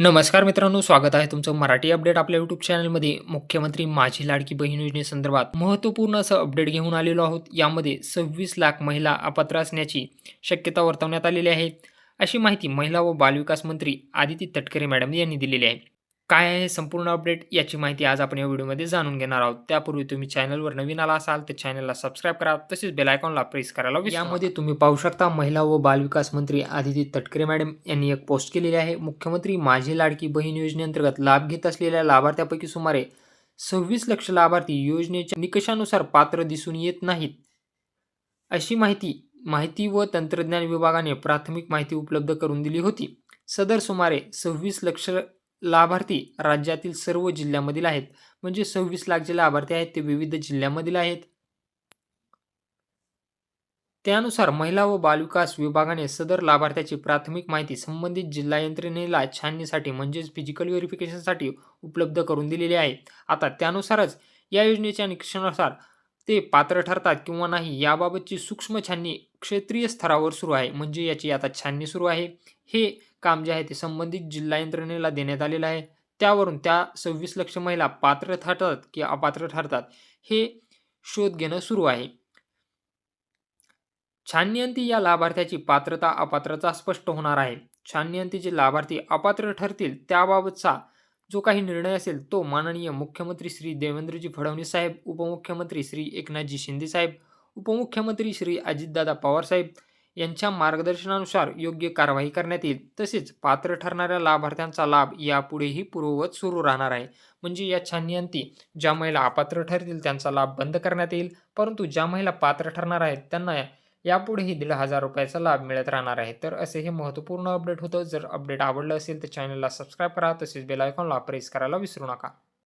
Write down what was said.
नमस्कार मित्रांनो स्वागत आहे तुमचं मराठी अपडेट आपल्या यूट्यूब चॅनलमध्ये मुख्यमंत्री माझी लाडकी बहीण योजनेसंदर्भात महत्त्वपूर्ण असं अपडेट घेऊन आलेलो आहोत. यामध्ये सव्वीस लाख महिला अपात्र असण्याची शक्यता वर्तवण्यात आलेली आहे. अशी माहिती महिला व बालविकास मंत्री आदिती तटकरे मॅडम यांनी दिलेली आहे. काय आहे संपूर्ण अपडेट याची माहिती आज आपण या व्हिडिओमध्ये जाणून घेणार आहोत. त्यापूर्वी तुम्ही चॅनलवर नवीन आला असाल तर चॅनलला सबस्क्राईब करा तसेच बेलायकॉनला प्रेस करायला यामध्ये तुम्ही पाहू शकता महिला व बालविकास मंत्री आदिती तटकरे मॅडम यांनी एक पोस्ट केलेली आहे. मुख्यमंत्री माझी लाडकी बहीण योजनेअंतर्गत लाभ घेत असलेल्या लाभार्थ्यापैकी सुमारे सव्वीस लक्ष लाभार्थी योजनेच्या निकषानुसार पात्र दिसून येत नाहीत. अशी माहिती माहिती व तंत्रज्ञान विभागाने प्राथमिक माहिती उपलब्ध करून दिली होती. सदर सुमारे सव्वीस लक्ष लाभार्थी राज्यातील सर्व जिल्ह्यामधील आहेत. म्हणजे सव्वीस लाख जे लाभार्थी आहेत ते विविध जिल्ह्यामधील आहेत. त्यानुसार महिला व बालविकास विभागाने सदर लाभार्थ्याची प्राथमिक माहिती संबंधित जिल्हा यंत्रणेला छाननीसाठी म्हणजेच फिजिकल व्हेरिफिकेशनसाठी उपलब्ध करून दिलेली आहे. आता त्यानुसारच या योजनेच्या निकषानुसार ते पात्र ठरतात किंवा नाही याबाबतची सूक्ष्म छाननी क्षेत्रीय स्तरावर सुरू आहे. म्हणजे याची आता छाननी सुरू आहे. हे काम जे आहे ते संबंधित जिल्हा यंत्रणेला देण्यात आलेलं आहे. त्यावरून त्या सव्वीस लक्ष महिला पात्र ठरतात की अपात्र ठरतात हे शोध घेणं सुरू आहे. छाननीअंती या लाभार्थ्याची पात्रता अपात्रता स्पष्ट होणार आहे. छाननीअंती जे लाभार्थी अपात्र ठरतील त्याबाबतचा जो काही निर्णय असेल तो माननीय मुख्यमंत्री श्री देवेंद्रजी फडणवीस साहेब उपमुख्यमंत्री श्री एकनाथजी शिंदे साहेब उपमुख्यमंत्री श्री अजितदादा पवार साहेब यांच्या मार्गदर्शनानुसार योग्य कारवाई करण्यात येईल. तसेच पात्र ठरणाऱ्या लाभार्थ्यांचा लाभ यापुढेही पूर्ववत सुरू राहणार आहे. म्हणजे या छाननीअंती ज्या महिला अपात्र ठरतील त्यांचा लाभ बंद करण्यात येईल. परंतु ज्या महिला पात्र ठरणार आहेत त्यांना यापुढेही दीड हजार रुपयाचा लाभ मिळत राहणार आहे. तर असे हे महत्त्वपूर्ण अपडेट होतं. जर अपडेट आवडलं असेल तर चॅनलला सबस्क्राईब करा. तसेच बेलायकॉनला प्रेस करायला विसरू नका.